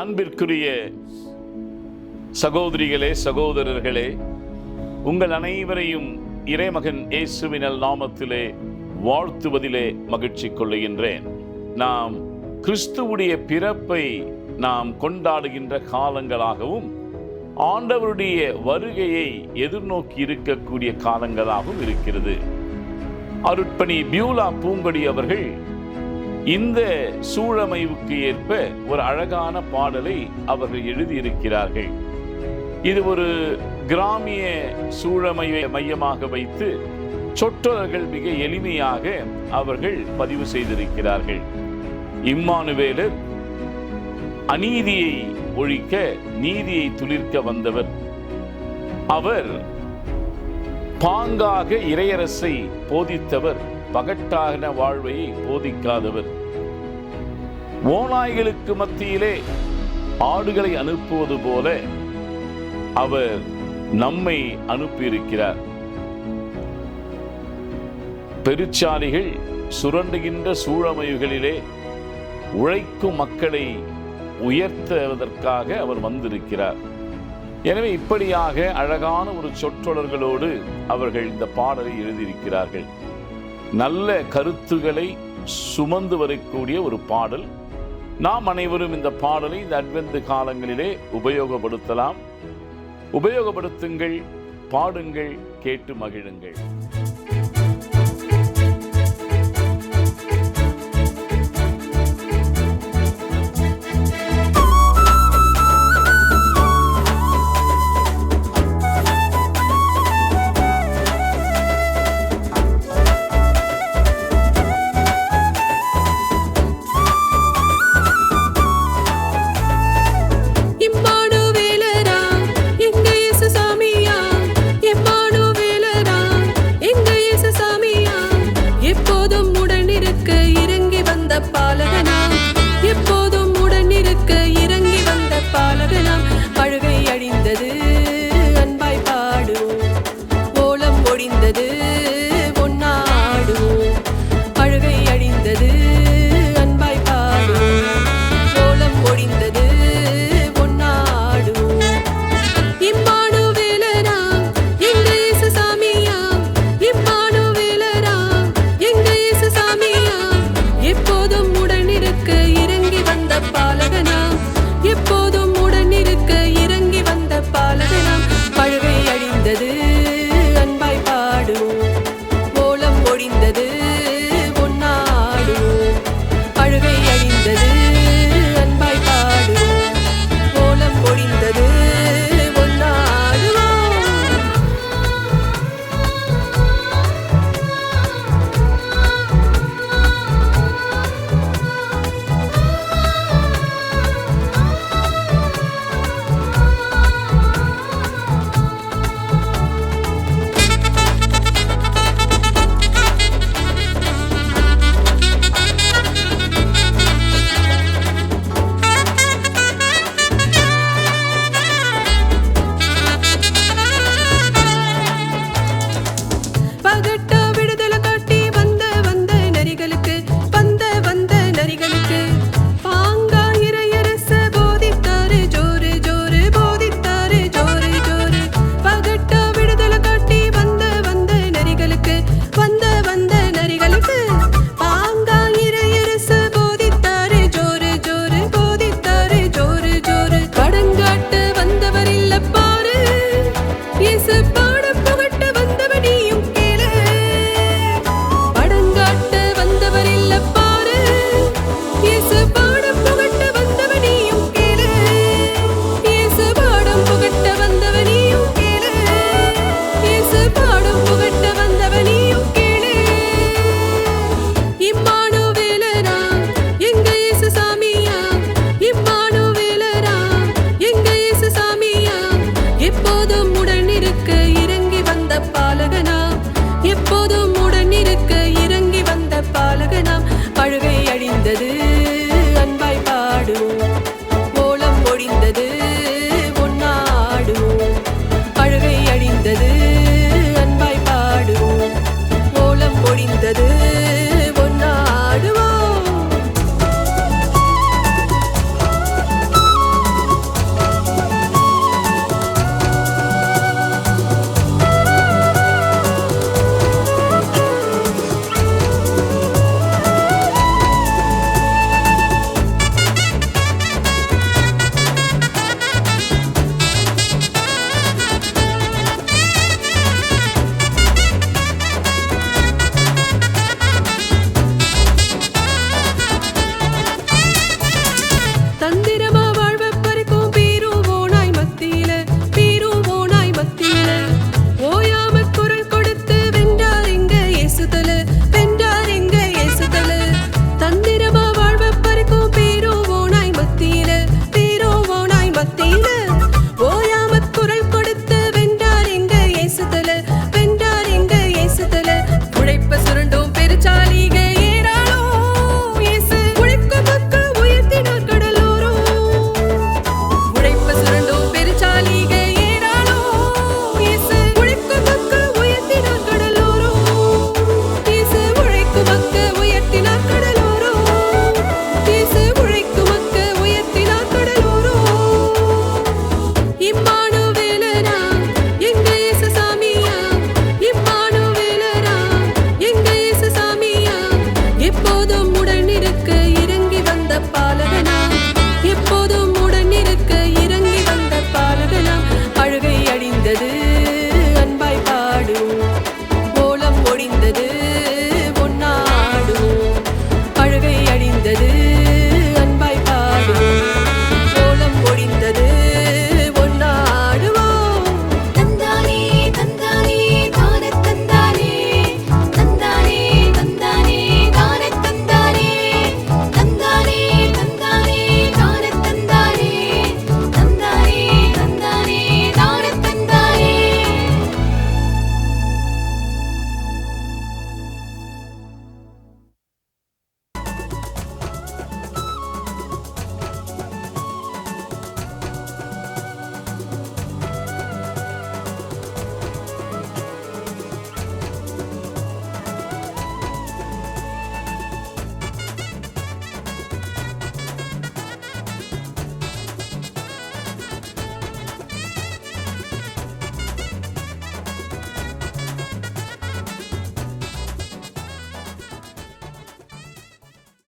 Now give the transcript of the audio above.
அன்பிற்குரிய சகோதரிகளே சகோதரர்களே உங்கள் அனைவரையும் இறைமகன் இயேசுவினல் நாமத்திலே வாழ்த்துவதிலே மகிழ்ச்சி கொள்ளுகின்றேன். நாம் கிறிஸ்துவுடைய பிறப்பை நாம் கொண்டாடுகின்ற காலங்களாகவும் ஆண்டவருடைய வருகையை எதிர்நோக்கி இருக்கக்கூடிய காலங்களாகவும் இருக்கிறது. அருட்பணி பியூலா பூங்கொடி அவர்கள் இந்த சூழமைவுக்கு ஏற்ப ஒரு அழகான பாடலை அவர்கள் எழுதியிருக்கிறார்கள். இது ஒரு கிராமிய சூழமைவை மையமாக வைத்து சொற்றொடர்கள் மிக எளிமையாக அவர்கள் பதிவு செய்திருக்கிறார்கள். இம்மானுவேலர் அநீதியை ஒழிக்க நீதியை துளிர்க்க வந்தவர். அவர் பாங்காக இறையரசை போதித்தவர். பகட்டான வாழ்வை போதிக்காதவர். ஓநாய்களுக்கு மத்தியிலே ஆடுகளை அனுப்புவது போல அவர் நம்மை அனுப்பியிருக்கிறார். பெருச்சாலிகள் சுரண்டுகின்ற சூழமைவுகளிலே உழைக்கும் மக்களை உயர்த்துவதற்காக அவர் வந்திருக்கிறார். எனவே இப்படியாக அழகான ஒரு சொற்றொடர்களோடு அவர்கள் இந்த பாடலை எழுதியிருக்கிறார்கள். நல்ல கருத்துக்களை சுமந்து வரக்கூடிய ஒரு பாடல். நாம் அனைவரும் இந்த பாடலை இந்த அட்வெந்து காலங்களிலே உபயோகப்படுத்தலாம். உபயோகப்படுத்துங்கள் பாடுங்கள் கேட்டு மகிழுங்கள்.